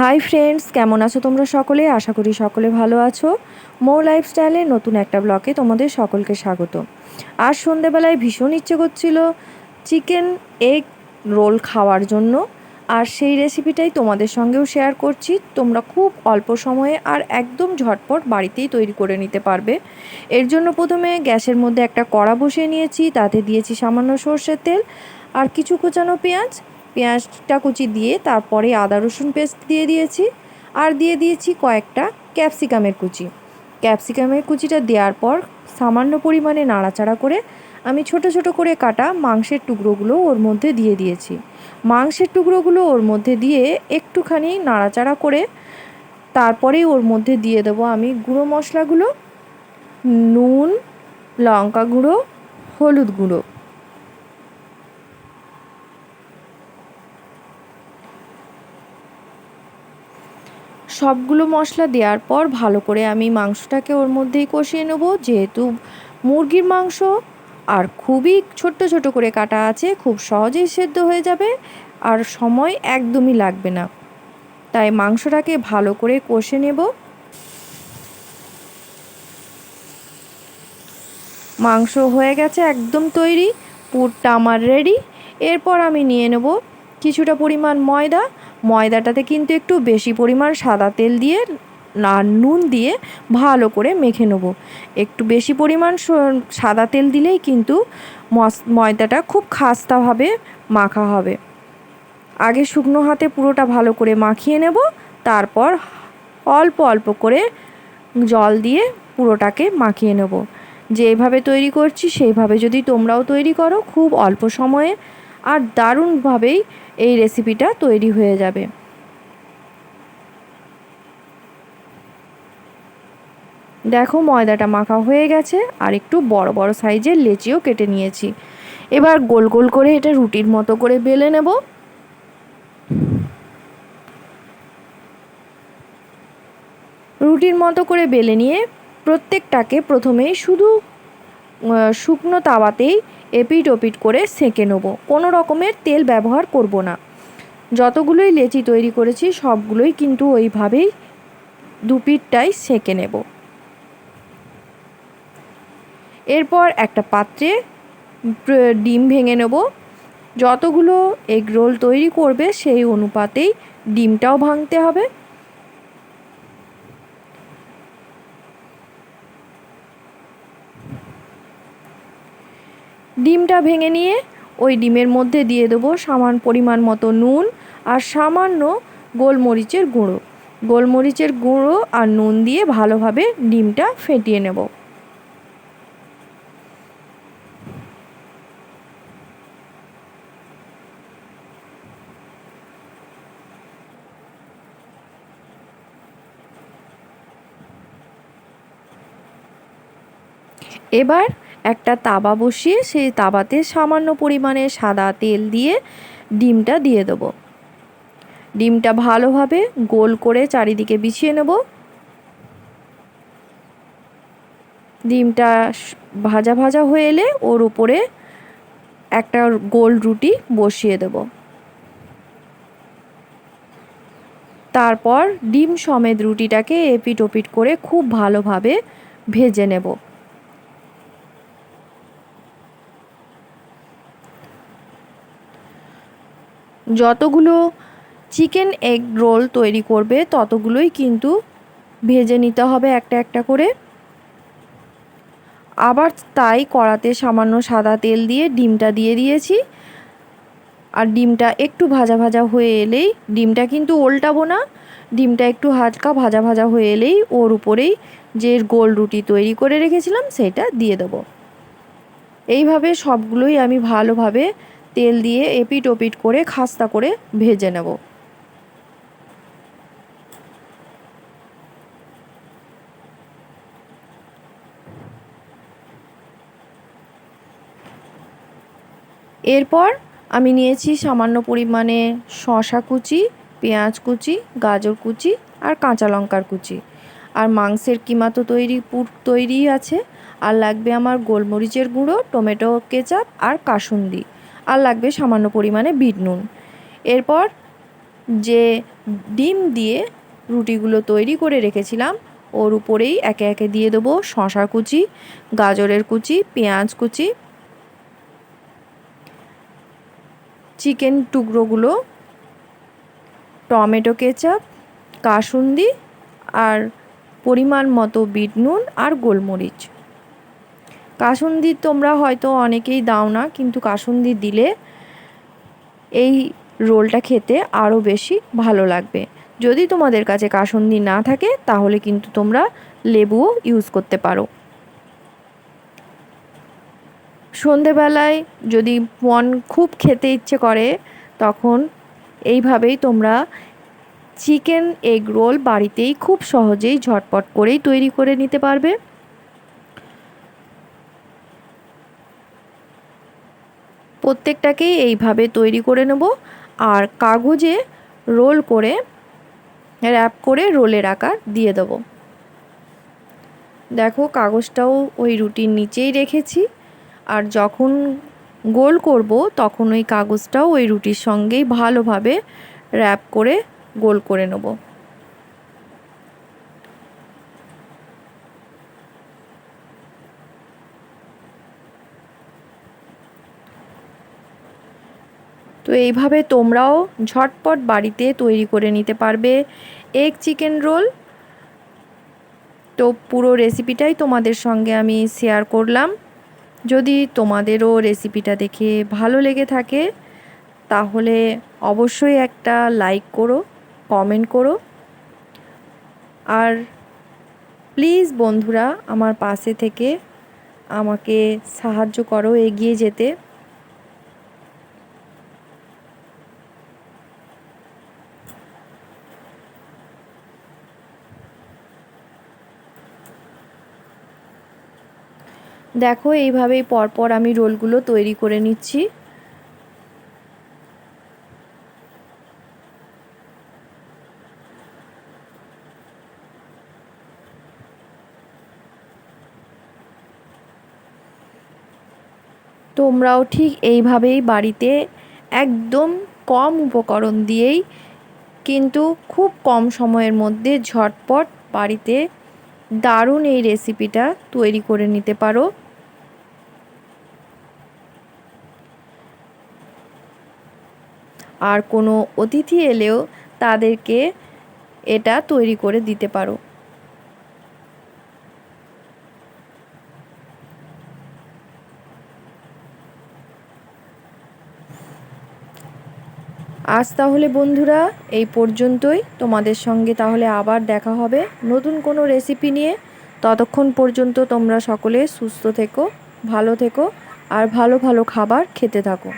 Hi friends কেমন আছো তোমরা সকলে? আশা করি সকলে ভালো আছো। মো লাইফস্টাইলের নতুন একটা ব্লকে তোমাদের সকলকে স্বাগত। আর সন্ধেবেলায় ভীষণ ইচ্ছে করছিল চিকেন এগ রোল খাওয়ার জন্য। আর সেই রেসিপিটাই তোমাদের সঙ্গেও শেয়ার করছি। তোমরা খুব অল্প সময়ে আর একদম ঝটপট বাড়িতেই তৈরি করে নিতে পারবে। এর জন্য প্রথমে গ্যাসের মধ্যে একটা কড়া বসিয়ে নিয়েছি। তাতে দিয়েছি সামান্য সর্ষের তেল আর কিছু কুচানো পেঁয়াজ। পেঁয়াজটা কুচি দিয়ে তারপরে আদা রসুন পেস্ট দিয়ে দিয়েছি। আর দিয়ে দিয়েছি কয়েকটা ক্যাপসিকামের কুচি। ক্যাপসিকামের কুচিটা দেওয়ার পর সামান্য পরিমাণে নাড়াচাড়া করে আমি ছোট ছোট করে কাটা মাংসের টুকরোগুলো ওর মধ্যে দিয়ে দিয়েছি। মাংসের টুকরোগুলো ওর মধ্যে দিয়ে একটুখানি নাড়াচাড়া করে তারপরেই ওর মধ্যে দিয়ে দেবো আমি গুঁড়ো মশলাগুলো, নুন, লঙ্কা গুঁড়ো, হলুদ গুঁড়ো। সবগুলো মশলা দেওয়ার পর ভালো করে আমি মাংসটাকে ওর মধ্যেই কষিয়ে নেব। যেহেতু মুরগির মাংস আর খুবই ছোট্ট ছোট করে কাটা আছে, খুব সহজেই সেদ্ধ হয়ে যাবে আর সময় একদমই লাগবে না। তাই মাংসটাকে ভালো করে কষে নেব। মাংস হয়ে গেছে একদম তৈরি, পুরটা আমার রেডি এরপর আমি নিয়ে নেব কিছুটা পরিমাণ ময়দা ময়দাটাতে কিন্তু একটু বেশি পরিমাণ সাদা তেল দিয়ে না, নুন দিয়ে ভালো করে মেখে নেব। একটু বেশি পরিমাণ সাদা তেল দিলেই কিন্তু ময়দাটা খুব খাস্তাভাবে মাখা হবে। আগে শুকনো হাতে পুরোটা ভালো করে মাখিয়ে নেব, তারপর অল্প অল্প করে জল দিয়ে পুরোটাকে মাখিয়ে নেব। যেভাবে তৈরি করছি, সেইভাবে যদি তোমরাও তৈরি করো, খুব অল্প সময়ে আর দারুণভাবেই এই রেসিপিটা তৈরি হয়ে যাবে। দেখো ময়দাটা মাখা হয়ে গেছে, আর একটু বড় বড় সাইজের লেচিও কেটে নিয়েছি। এবার গোল গোল করে এটা রুটির মতো করে বেলে নেব। রুটির মতো করে বেলে নিয়ে প্রত্যেকটাকে প্রথমেই শুধু শুকনো তাওয়াতেই এপিট ওপিট করে সেঁকে নেব। কোনো রকমের তেল ব্যবহার করব না। যতগুলোই লেচি তৈরি করেছি, সবগুলোই কিন্তু ওইভাবেই দুপিটটাই সেঁকে নেব। এরপর একটা পাত্রে ডিম ভেঙে নেব। যতগুলো এগ রোল তৈরি করবে, সেই অনুপাতেই ডিমটাও ভাঙতে হবে। ডিমটা ভেঙে নিয়ে ওই ডিমের মধ্যে দিয়ে দেবো সামান পরিমাণ মতো নুন আর সামান্য গোলমরিচের গুঁড়ো। গোলমরিচের গুঁড়ো আর নুন দিয়ে ভালোভাবে ডিমটা ফেটিয়ে নেব। এবার একটা তাবা বসিয়ে সেই তাবাতে সামান্য পরিমাণে সাদা তেল দিয়ে ডিমটা দিয়ে দেবো। ডিমটা ভালোভাবে গোল করে চারিদিকে বিছিয়ে নেব। ডিমটা ভাজা ভাজা হয়ে এলে ওর উপরে একটা গোল রুটি বসিয়ে দেব। তারপর ডিম সমেত রুটিটাকে এপিট ওপিট করে খুব ভালোভাবে ভেজে নেব। যতগুলো চিকেন এগ রোল তৈরি করবে, ততগুলোই কিন্তু ভেজে নিতে হবে একটা একটা করে। আবার তাই কড়াতে সামান্য সাদা তেল দিয়ে ডিমটা দিয়ে দিয়েছি। আর ডিমটা একটু ভাজা ভাজা হয়ে এলেই ডিমটা কিন্তু ওল্টাবো না, ডিমটা একটু হালকা ভাজা ভাজা হয়ে এলেই ওর উপরেই যে গোল রুটি তৈরি করে রেখেছিলাম, সেটা দিয়ে দেবো। এইভাবে সবগুলোই আমি ভালোভাবে তেল দিয়ে এপিট ওপিট করে খাস্তা করে ভেজে নেব। এরপর আমি নিয়েছি সামান্য পরিমাণে শশা কুচি, পেঁয়াজ কুচি, গাজর কুচি আর কাঁচা লঙ্কার কুচি। আর মাংসের কিমা তো তৈরি, পুর তৈরি আছে। আর লাগবে আমার গোলমরিচের গুঁড়ো, টমেটো, কেচাপ আর কাসুন্দি। আর লাগবে সামান্য পরিমাণে বিট নুন। এরপর যে ডিম দিয়ে রুটিগুলো তৈরি করে রেখেছিলাম, ওর উপরেই একে একে দিয়ে দেবো শশা কুচি, গাজরের কুচি, পেঁয়াজ কুচি, চিকেন টুকরোগুলো, টমেটো কেচাপ, কাসুন্দি আর পরিমাণ মতো বিট নুন আর গোলমরিচ। কাসুন্দি তোমরা হয়তো অনেকেই দাও না, কিন্তু কাসুন্দি দিলে এই রোলটা খেতে আরও বেশি ভালো লাগবে। যদি তোমাদের কাছে কাসুন্দি না থাকে, তাহলে কিন্তু তোমরা লেবুও ইউজ করতে পারো। সন্ধেবেলায় যদি মন খুব খেতে ইচ্ছে করে, তখন এইভাবেই তোমরা চিকেন এগ রোল বাড়িতেই খুব সহজেই ঝটপট করেই তৈরি করে নিতে পারবে। প্রত্যেকটাকেই এইভাবে তৈরি করে নেব আর কাগজে রোল করে, র্যাপ করে রোলের আকার দিয়ে দেবো। দেখো কাগজটাও ওই রুটির নিচেই রেখেছি আর যখন গোল করব তখন ওই কাগজটাও ওই রুটির সঙ্গেই ভালোভাবে র্যাপ করে গোল করে নেব। তো এইভাবে তোমরাও ঝটপট বাড়িতে তৈরি করে নিতে পারবে। এগ চিকেন রোল তো পুরো রেসিপিটাই তোমাদের সঙ্গে আমি শেয়ার করলাম। যদি তোমাদেরও রেসিপিটা দেখে ভালো লেগে থাকে, তাহলে অবশ্যই একটা লাইক করো কমেন্ট করো। আর প্লিজ বন্ধুরা, আমার পাশে থেকে আমাকে সাহায্য করো এগিয়ে যেতে। দেখো, এইভাবেই পরপর আমি রোলগুলো তৈরি করে নিচ্ছি। তোমরাও ঠিক এইভাবেই বাড়িতে একদম কম উপকরণ দিয়েই কিন্তু খুব কম সময়ের মধ্যে ঝটপট বাড়িতে দারুণ এই রেসিপিটা তৈরি করে নিতে পারো। আর কোনো অতিথি এলেও তাদেরকে এটা তৈরি করে দিতে পারো। আজ তাহলে বন্ধুরা, এই পর্যন্তই। তোমাদের সঙ্গে তাহলে আবার দেখা হবে নতুন কোনো রেসিপি নিয়ে। ততক্ষণ পর্যন্ত তোমরা সকলে সুস্থ থেকো, ভালো থেকো, আর ভালো ভালো খাবার খেতে থাকো।